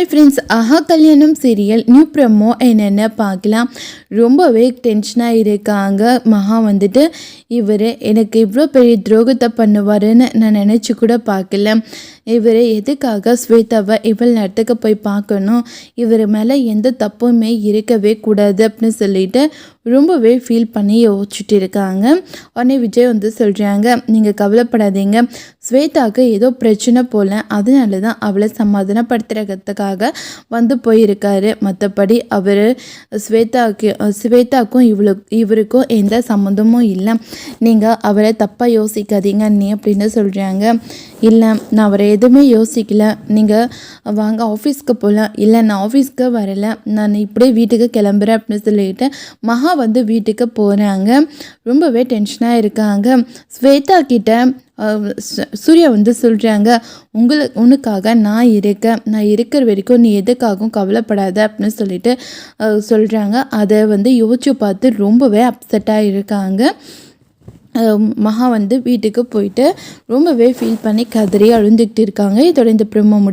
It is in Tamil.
ஹாய் ஃப்ரெண்ட்ஸ் ஆஹா கல்யாணம் சீரியல் நியூ ப்ரமோ என்னென்ன பார்க்கலாம் ரொம்பவே டென்ஷனாக இருக்காங்க மகா வந்துட்டு இவர் எனக்கு இவ்வளோ பெரிய துரோகத்தை பண்ணுவாருன்னு நான் நினச்சி கூட பார்க்கல இவர் எதுக்காக ஸ்வேதாவை இவள் நேரத்துக்கு போய் பார்க்கணும்? இவர் மேலே எந்த தப்புமே இருக்கவே கூடாது அப்படின்னு சொல்லிட்டு ரொம்பவே ஃபீல் பண்ணி யோசிச்சுட்டு இருக்காங்க. உடனே விஜய் வந்து சொல்கிறாங்க நீங்கள் கவலைப்படாதீங்க. ஸ்வேதாவுக்கு ஏதோ பிரச்சனை போல். அதனால தான் அவளை சமாதானப்படுத்துறதுக்காக வந்து போயிருக்காரு. மற்றபடி அவர் ஸ்வேதாவுக்கு ஸ்வேதாவுக்கும் இவ்வளோ இவருக்கும் எந்த சம்மந்தமும் இல்லை. நீங்கள் அவரை தப்பாக யோசிக்காதீங்க நீ அப்படின்னு சொல்கிறாங்க இல்லை நான் அவரை எதுவுமே யோசிக்கல. நீங்கள் வாங்க ஆஃபீஸ்க்கு போகலாம் இல்லை நான் ஆஃபீஸ்க்கு வரல. நான் இப்படியே வீட்டுக்கு கிளம்புறேன் அப்படின்னு சொல்லிட்டு மகா வந்து வீட்டுக்கு போகிறாங்க ரொம்பவே டென்ஷனாக இருக்காங்க. ஸ்வேதா கிட்ட சு- சூர்யா வந்து சொல்கிறாங்க உங்களை உனக்காக நான் இருக்கேன். நான் இருக்கிற வரைக்கும் நீ எதுக்காகவும் கவலைப்படாத அப்படின்னு சொல்லிட்டு சொல்கிறாங்க அதை வந்து யோசிச்சு பார்த்து ரொம்பவே அப்செட்டாக இருக்காங்க. மகா வந்து வீட்டுக்கு போயிட்டு ரொம்பவே ஃபீல் பண்ணி கதறி அழுந்துக்கிட்டு இருக்காங்க. இதோட இந்த பிரம்ம முடி